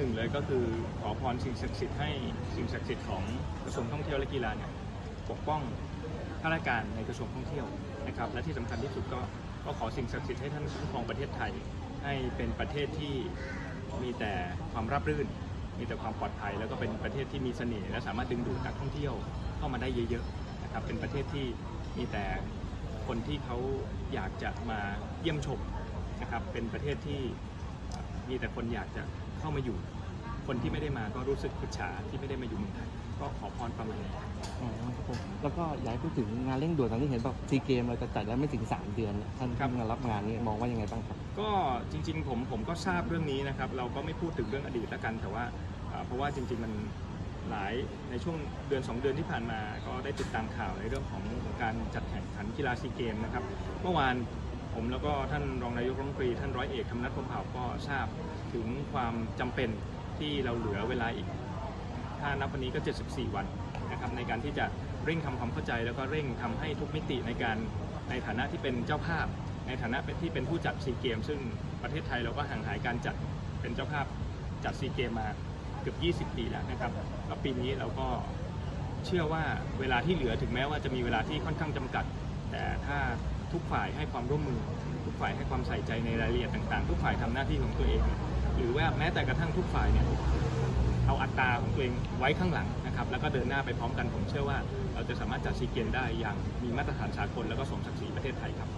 หนึ่งเลยก็คือขอพรสิ่งศักดิ์สิทธิ์ให้สิ่งศักดิ์สิทธิ์ของกระทรวงท่องเที่ยวและกีฬาเนี่ยปกป้องข้าราชการในกระทรวงท่องเที่ยวนะครับ และที่สำคัญที่สุดก็ก็ขอสิ่งศักดิ์สิทธิ์ให้ท่านคุ้มครองประเทศไทย ให้เป็นประเทศที่มีแต่ความราบรื่น มีแต่ความปลอดภัย แล้วก็เป็นประเทศที่มีเสน่ห์และสามารถดึงดูดนักท่องเที่ยวเข้ามาได้เยอะๆนะครับเป็นประเทศที่มีแต่คนที่เขาอยากจะมาเยี่ยมชมนะครับเป็นประเทศที่ มีแต่คนอยากจะเข้ามาอยู่ คนที่ไม่ได้มาก็รู้สึกขุดฉาที่ไม่ได้มาอยู่เมืองไทยก็ขอพรประมาณนี้อ๋อครับผมแล้วก็อยากให้พูดถึงงานเร่งด่วนตอนนี้เห็นแบบซีเกมเราจะจัดแล้วไม่ถึง 3 เดือนแล้วท่านครับที่มารับงานนี้มองว่ายังไงบ้างครับ ก็จริง ๆ ผมผมก็ทราบเรื่องนี้นะครับ เราก็ไม่พูดถึงเรื่องอดีตแล้วกัน แต่ว่าอ่าเพราะว่าจริง ๆ มันหลายในช่วงเดือน 2 เดือนที่ผ่านมา ก็ได้ติดตามข่าวในเรื่องของการจัดแข่งขันกีฬาซีเกมนะครับ เมื่อวาน ผมแล้วก็ท่านรองนายกรัฐมนตรีท่านร้อยเอกธรรมนัฐพรมเผ่าก็ทราบถึงความจำเป็นที่เราเหลือเวลาอีก ถ้านับวันนี้ก็ 74 วันนะครับในการที่จะเร่งทำความเข้าใจ แล้วก็เร่งทำให้ทุกมิติในการในฐานะที่เป็นเจ้าภาพ ในฐานะที่เป็นผู้จัดซีเกม ซึ่งประเทศไทยเราก็ห่างหายการจัดเป็นเจ้าภาพจัดซีเกมมาเกือบ 20 ปีแล้วนะครับแล้วปีนี้เราก็เชื่อว่าเวลาที่เหลือถึงแม้ว่าจะมีเวลาที่ค่อนข้างจำกัด แต่ถ้า ทุกฝ่ายให้ความร่วมมือ ทุกฝ่ายให้ความใส่ใจในรายละเอียดต่างๆ ทุกฝ่ายทำหน้าที่ของตัวเอง หรือว่าแม้แต่กระทั่งทุกฝ่ายเนี่ยเอาอัตราของตัวเองไว้ข้างหลังนะครับแล้วก็เดินหน้าไปพร้อมกันผมเชื่อว่า เราจะสามารถจัดซีเกมได้อย่างมีมาตรฐานสากลแล้วก็สมศักดิ์ศรีประเทศไทยครับ